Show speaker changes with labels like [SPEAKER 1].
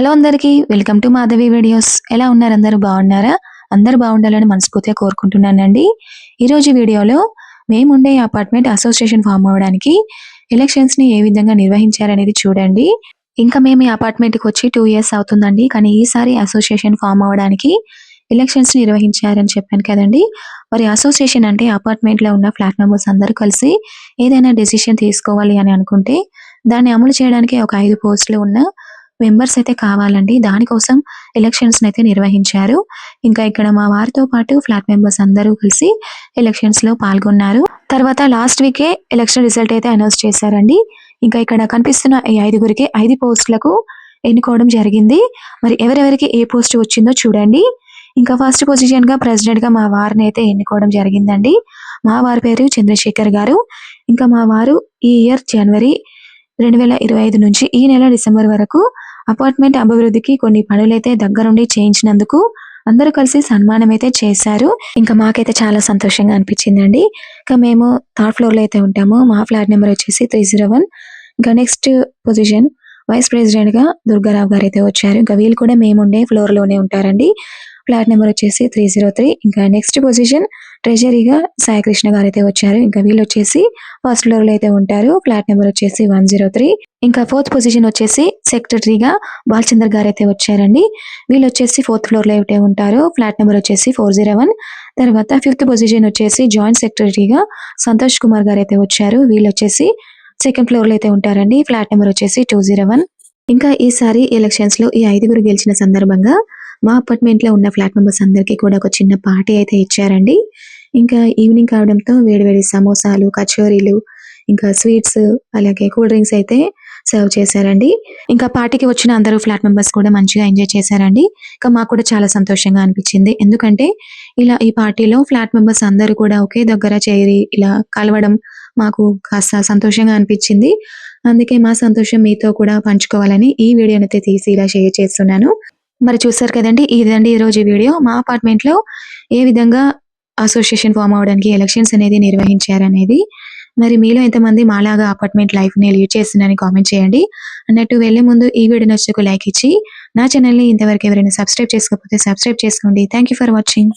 [SPEAKER 1] Hello అందరికీ welcome to Madhavi videos. ఎలా ఉన్నారు? అందరూ బాగున్నారా? అందరు బాగుండాలని మనస్ఫూర్తిగా కోరుకుంటున్నానండి. ఈరోజు వీడియోలో మేముండే అపార్ట్మెంట్ అసోసియేషన్ ఫామ్ అవ్వడానికి ఎలక్షన్స్ని ఏ విధంగా నిర్వహించారనేది చూడండి. ఇంకా మేము ఈ అపార్ట్మెంట్కి వచ్చి టూ ఇయర్స్ అవుతుందండి. కానీ ఈసారి అసోసియేషన్ ఫామ్ అవ్వడానికి ఎలక్షన్స్ నిర్వహించారని చెప్పాను కదండి. మరి అసోసియేషన్ అంటే అపార్ట్మెంట్లో ఉన్న ఫ్లాట్ మెంబర్స్ అందరూ కలిసి ఏదైనా డెసిషన్ తీసుకోవాలి అని అనుకుంటే దాన్ని అమలు చేయడానికి ఒక ఐదు పోస్టులు ఉన్న మెంబర్స్ అయితే కావాలండి. దానికోసం ఎలక్షన్స్ అయితే నిర్వహించారు. ఇంకా ఇక్కడ మా వారితో పాటు ఫ్లాట్ మెంబర్స్ అందరూ కలిసి ఎలక్షన్స్లో పాల్గొన్నారు. తర్వాత లాస్ట్ వీకే ఎలక్షన్ రిజల్ట్ అయితే అనౌన్స్ చేశారండి. ఇంకా ఇక్కడ కనిపిస్తున్న ఈ ఐదుగురికి ఐదు పోస్టులకు ఎన్నుకోవడం జరిగింది. మరి ఎవరెవరికి ఏ పోస్ట్ వచ్చిందో చూడండి. ఇంకా ఫస్ట్ పొజిషన్గా ప్రెసిడెంట్గా మా వారిని అయితే ఎన్నుకోవడం జరిగిందండి. మా వారి పేరు చంద్రశేఖర్ గారు. ఇంకా మా వారు ఈ ఇయర్ జనవరి రెండు వేల ఇరవై ఐదు నుంచి ఈ నెల డిసెంబర్ వరకు అపార్ట్మెంట్ అభివృద్ధికి కొన్ని పనులైతే దగ్గరుండి చేయించినందుకు అందరూ కలిసి సన్మానం అయితే చేశారు. ఇంకా మాకైతే చాలా సంతోషంగా అనిపించిందండి. ఇంకా మేము థర్డ్ ఫ్లోర్లో అయితే ఉంటాము. మా ఫ్లాట్ నెంబర్ వచ్చేసి త్రీ జీరో వన్. ఇంకా నెక్స్ట్ పొజిషన్ వైస్ ప్రెసిడెంట్గా దుర్గారావు గారు అయితే వచ్చారు. ఇంకా వీళ్ళు కూడా మేము ఉండే ఫ్లోర్లోనే ఉంటారండి. ఫ్లాట్ నెంబర్ వచ్చేసి త్రీ జీరో త్రీ. ఇంకా నెక్స్ట్ పొజిషన్ ట్రెజరీగా సాయికృష్ణ గారు అయితే వచ్చారు. ఇంకా వీళ్ళు వచ్చేసి ఫస్ట్ ఫ్లోర్లో అయితే ఉంటారు. ఫ్లాట్ నెంబర్ వచ్చేసి వన్ జీరో త్రీ. ఇంకా ఫోర్త్ పొజిషన్ వచ్చేసి సెక్రటరీగా బాలచంద్ర గారు అయితే వచ్చారండి. వీళ్ళు వచ్చేసి ఫోర్త్ ఫ్లోర్లో అయితే ఉంటారు. ఫ్లాట్ నెంబర్ వచ్చేసి ఫోర్ జీరో వన్. తర్వాత ఫిఫ్త్ పొజిషన్ వచ్చేసి జాయింట్ సెక్రటరీగా సంతోష్ కుమార్ గారు అయితే వచ్చారు. వీళ్ళు వచ్చేసి సెకండ్ ఫ్లోర్లో అయితే ఉంటారండి. ఫ్లాట్ నెంబర్ వచ్చేసి టూ జీరో వన్. ఇంకా ఈసారి ఎలక్షన్స్లో ఈ ఐదుగురు గెలిచిన సందర్భంగా మా అపార్ట్మెంట్లో ఉన్న ఫ్లాట్ మెంబర్స్ అందరికీ కూడా ఒక చిన్న పార్టీ అయితే ఇచ్చారండి. ఇంకా ఈవినింగ్ కావడంతో వేడివేడి సమోసాలు కచోరీలు ఇంకా స్వీట్స్ అలాగే కూల్ డ్రింక్స్ అయితే సర్వ్ చేశారండి. ఇంకా పార్టీకి వచ్చిన అందరూ ఫ్లాట్ మెంబర్స్ కూడా మంచిగా ఎంజాయ్ చేశారండి. ఇంకా మాకు కూడా చాలా సంతోషంగా అనిపించింది. ఎందుకంటే ఇలా ఈ పార్టీలో ఫ్లాట్ మెంబర్స్ అందరూ కూడా ఒకే దగ్గర చేరి ఇలా కలవడం మాకు కాస్త సంతోషంగా అనిపించింది. అందుకే మా సంతోషం మీతో కూడా పంచుకోవాలని ఈ వీడియోనైతే తీసి ఇలా షేర్ చేస్తున్నాను. మరి చూసారు కదండి ఇదండి ఈ రోజు వీడియో. మా అపార్ట్మెంట్లో ఏ విధంగా అసోసియేషన్ ఫామ్ అవడానికి ఎలక్షన్స్ అనేది నిర్వహించారనేది మరి మీలో ఎంతమంది మాలాగా అపార్ట్మెంట్ లైఫ్ని లీడ్ చేస్తున్నారని కామెంట్ చేయండి. అన్నట్టు వెళ్ళే ముందు ఈ వీడియో నచ్చకు లైక్ ఇచ్చి నా ఛానల్ని ఇంతవరకు ఎవరైనా సబ్స్క్రైబ్ చేసుకోకపోతే సబ్స్క్రైబ్ చేసుకోండి. Thank for watching